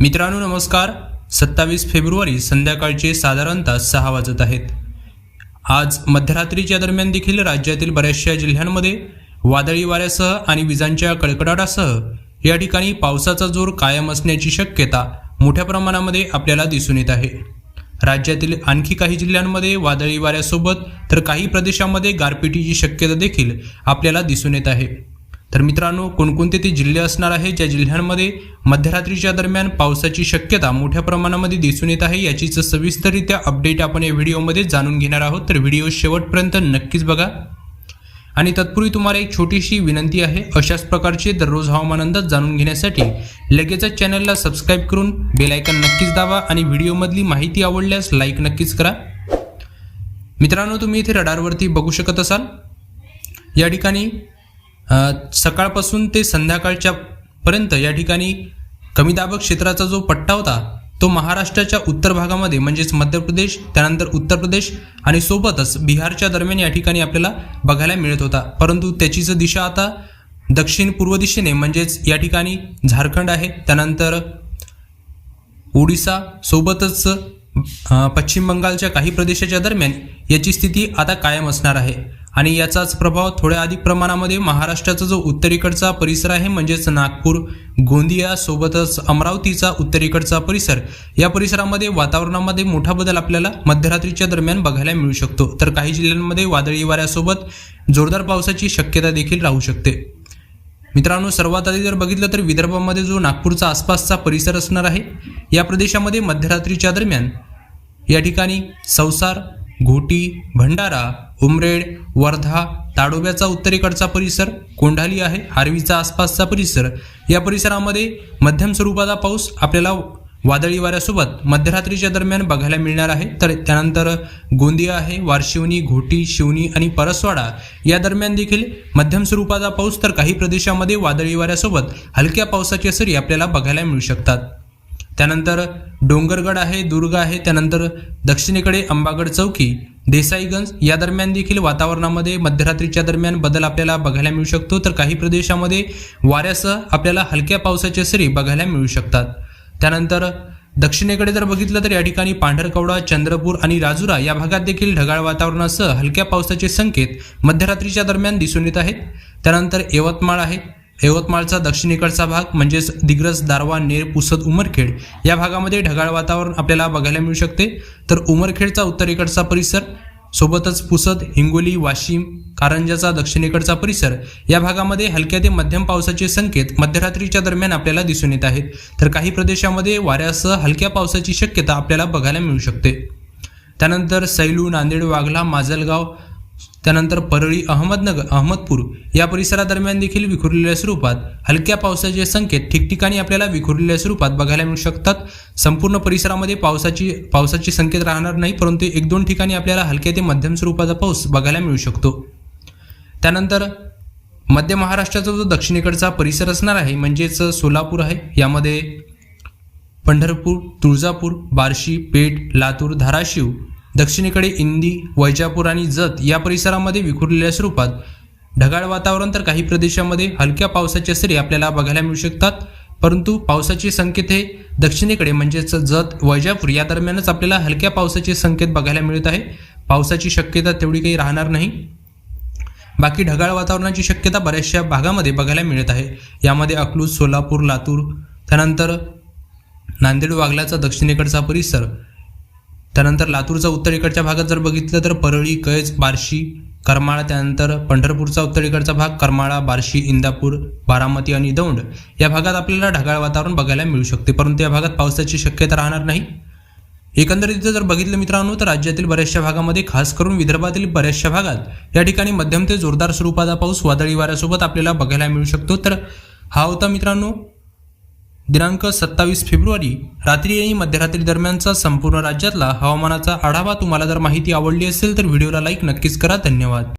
मित्रांनो नमस्कार. सत्तावीस फेब्रुवारी संध्याकाळचे साधारणतः सहा वाजत आहेत. आज मध्यरात्रीच्या दरम्यान देखील राज्यातील बऱ्याचशा जिल्ह्यांमध्ये वादळी वाऱ्यासह आणि विजांच्या कडकडाटासह या ठिकाणी पावसाचा जोर कायम असण्याची शक्यता मोठ्या प्रमाणामध्ये आपल्याला दिसून येत आहे. राज्यातील आणखी काही जिल्ह्यांमध्ये वादळी वाऱ्यासोबत तर काही प्रदेशामध्ये गारपिटीची शक्यता देखील आपल्याला दिसून येत आहे. तर मित्रांनो कोणकोणते ते जिल्हे असणार आहे? ज्या जिल्ह्यांमध्ये मध्यरात्रीच्या दरम्यान पावसाची शक्यता मोठ्या प्रमाणामध्ये दिसून येत आहे याचीच सविस्तररित्या अपडेट आपण या व्हिडिओमध्ये जाणून घेणार आहोत. तर व्हिडिओ शेवटपर्यंत नक्कीच बघा. आणि तत्पूर्वी तुम्हाला एक छोटीशी विनंती आहे अशाच प्रकारचे दररोज हवामान अंदाज जाणून घेण्यासाठी लगेचच चॅनलला सबस्क्राईब करून बेलायकन नक्कीच दाबा आणि व्हिडिओमधली माहिती आवडल्यास लाईक नक्कीच करा. मित्रांनो तुम्ही इथे रडारवरती बघू शकत असाल. या ठिकाणी सकाळपासून ते संध्याकाळच्या पर्यंत या ठिकाणी कमी दाबक क्षेत्राचा जो पट्टा होता तो महाराष्ट्राच्या उत्तर भागामध्ये म्हणजेच मध्य प्रदेश त्यानंतर उत्तर प्रदेश आणि सोबतच बिहारच्या दरम्यान या ठिकाणी आपल्याला बघायला मिळत होता. परंतु त्याचीच दिशा आता दक्षिण पूर्व दिशेने म्हणजेच या ठिकाणी झारखंड आहे त्यानंतर ओडिसा सोबतच पश्चिम बंगालच्या काही प्रदेशाच्या दरम्यान याची स्थिती आता कायम असणार आहे. आणि याचाच प्रभाव थोड्या अधिक प्रमाणामध्ये महाराष्ट्राचा जो उत्तरेकडचा परिसर आहे म्हणजेच नागपूर गोंदिया सोबतच अमरावतीचा उत्तरेकडचा परिसर या परिसरामध्ये वातावरणामध्ये मोठा बदल आपल्याला मध्यरात्रीच्या दरम्यान बघायला मिळू शकतो. तर काही जिल्ह्यांमध्ये वादळी वाऱ्यासोबत जोरदार पावसाची शक्यता देखील राहू शकते. मित्रांनो सर्वात आधी जर बघितलं तर विदर्भामध्ये जो नागपूरचा आसपासचा परिसर असणार आहे या प्रदेशामध्ये मध्यरात्रीच्या दरम्यान या ठिकाणी संसार घोटी भंडारा उमरेड वर्धा ताडोब्याचा उत्तरेकडचा परिसर कोंढाली आहे आर्वीचा आसपासचा परिसर. या परिसरामध्ये मध्यम स्वरूपाचा पाऊस आपल्याला वादळी वाऱ्यासोबत मध्यरात्रीच्या दरम्यान बघायला मिळणार आहे. तर त्यानंतर गोंदिया आहे वारशिवनी घोटी शिवनी आणि परसवाडा. या दरम्यान देखील मध्यम स्वरूपाचा पाऊस तर काही प्रदेशामध्ये वादळी वाऱ्यासोबत हलक्या पावसाची सरी आपल्याला बघायला मिळू शकतात. त्यानंतर डोंगरगड आहे दुर्ग आहे त्यानंतर दक्षिणेकडे अंबागड चौकी देसाईगंज. या दरम्यान देखील वातावरणामध्ये मध्यरात्रीच्या दरम्यान बदल आपल्याला बघायला मिळू शकतो. तर काही प्रदेशामध्ये वाऱ्यासह आपल्याला हलक्या पावसाच्या सरी बघायला मिळू शकतात. त्यानंतर दक्षिणेकडे जर बघितलं तर या ठिकाणी पांढरकवडा चंद्रपूर आणि राजुरा या भागात देखील ढगाळ वातावरणासह हलक्या पावसाचे संकेत मध्यरात्रीच्या दरम्यान दिसून येत आहेत. त्यानंतर यवतमाळ आहे. यवतमाळचा दक्षिणेकडचा भाग म्हणजेच दिग्रस दारवा नेर पुसद उमरखेड या भागामध्ये ढगाळ वातावरण आपल्याला बघायला मिळू शकते. तर उमरखेडचा उत्तरेकडचा परिसर सोबतच पुसद हिंगोली वाशिम कारंजाचा दक्षिणेकडचा परिसर या भागामध्ये हलक्या ते मध्यम पावसाचे संकेत मध्यरात्रीच्या दरम्यान आपल्याला दिसून येत आहेत. तर काही प्रदेशामध्ये वाऱ्यासह हलक्या पावसाची शक्यता आपल्याला बघायला मिळू शकते. त्यानंतर सैलू नांदेड वाघला माजलगाव त्यानंतर परळी अहमदनगर अहमदपूर या परिसरादरम्यान देखील विखुरलेल्या स्वरूपात हलक्या पावसाचे संकेत ठिकठिकाणी आपल्याला विखुरलेल्या स्वरूपात बघायला मिळू शकतात. संपूर्ण परिसरामध्ये पावसाची पावसाचे संकेत राहणार नाही परंतु एक दोन ठिकाणी आपल्याला हलक्या ते मध्यम स्वरूपाचा पाऊस बघायला मिळू शकतो. त्यानंतर मध्य महाराष्ट्राचा जो दक्षिणेकडचा परिसर असणार आहे म्हणजेच सोलापूर आहे. यामध्ये पंढरपूर तुळजापूर बार्शी पेठ लातूर धाराशिव दक्षिणेकडे इंदी वैजापूर आणि जत या परिसरामध्ये विखुरलेल्या स्वरूपात ढगाळ वातावरण तर काही प्रदेशामध्ये हलक्या पावसाच्या सरी आपल्याला बघायला मिळू शकतात. परंतु पावसाचे संकेत हे दक्षिणेकडे म्हणजेच जत वैजापूर या दरम्यानच आपल्याला हलक्या पावसाचे संकेत बघायला मिळत आहे. पावसाची शक्यता तेवढी काही राहणार नाही. बाकी ढगाळ वातावरणाची शक्यता बऱ्याचशा भागामध्ये बघायला मिळत आहे. यामध्ये अकलूज सोलापूर लातूर त्यानंतर नांदेड वागल्याचा दक्षिणेकडचा परिसर त्यानंतर लातूरचा उत्तरेकडच्या भागात जर बघितलं तर परळी कैज बार्शी करमाळा त्यानंतर पंढरपूरचा उत्तरेकडचा भाग करमाळा बार्शी इंदापूर बारामती आणि दौंड या भागात आपल्याला ढगाळ वातावरण बघायला मिळू शकते. परंतु या भागात पावसाची शक्यता राहणार नाही. एकंदरीत जर बघितलं मित्रांनो तर राज्यातील बऱ्याचशा भागामध्ये खास करून विदर्भातील बऱ्याचशा भागात या ठिकाणी मध्यम ते जोरदार स्वरूपाचा पाऊस वादळी वाऱ्यासोबत आपल्याला बघायला मिळू शकतो. तर हा होता मित्रांनो दिनांक सत्तावीस फेब्रुवारी रात्री आणि मध्यरात्री दरम्यानचा संपूर्ण राज्यातला हवामानाचा आढावा तुम्हाला जर माहिती आवडली असेल तर व्हिडिओला लाईक नक्कीच करा. धन्यवाद.